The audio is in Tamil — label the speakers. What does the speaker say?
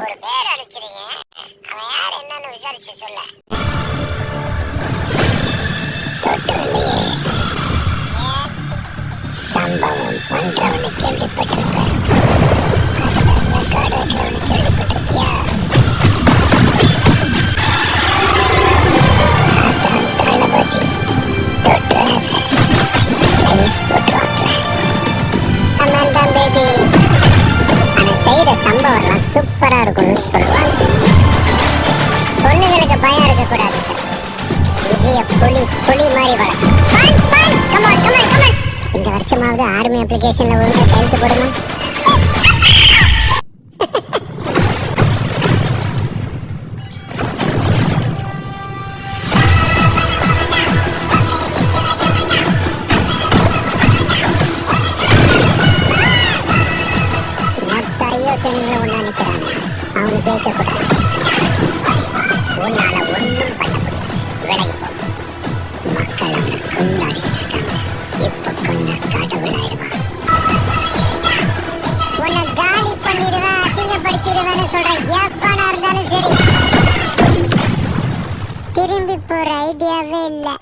Speaker 1: ஒரு பேர் அழைக்கிறீங்க அவன் யார் என்னன்னு விசாரிச்சு சொல்ல. சம்பவம் பண்றவனுக்கு எப்படிப்பட்டிருக்க? சூப்பரா பொண்ணுங்களுக்கு பயம் இருக்கக்கூடாது சார் விஜய புலி புலி மாதிரி வளர்க்கும் இந்த வருஷமாவது ஆர்மி அப்ளிகேஷன்ல ஒழுங்கா கையெழுத்து போடணும் மொத்த ஐயோக்கியனுங்களை ஒண்ணா அவங்க ஜெயிக்க கூடாது உன்னால ஒன்றும் பண்ண முடியாது விலகி போ. மக்கள் அவனை கொண்டாடிக்கிட்டு இருக்காங்க இப்ப கொன்ன கடவுளாயிடுவான் உன்னை காலி பண்ணிடுவேன் அசிங்கப்படுத்திடுவேன்னு சொல்ற எப்பனா இருந்தாலும் சரி திரும்பி போற ஐடியாவே இல்லை.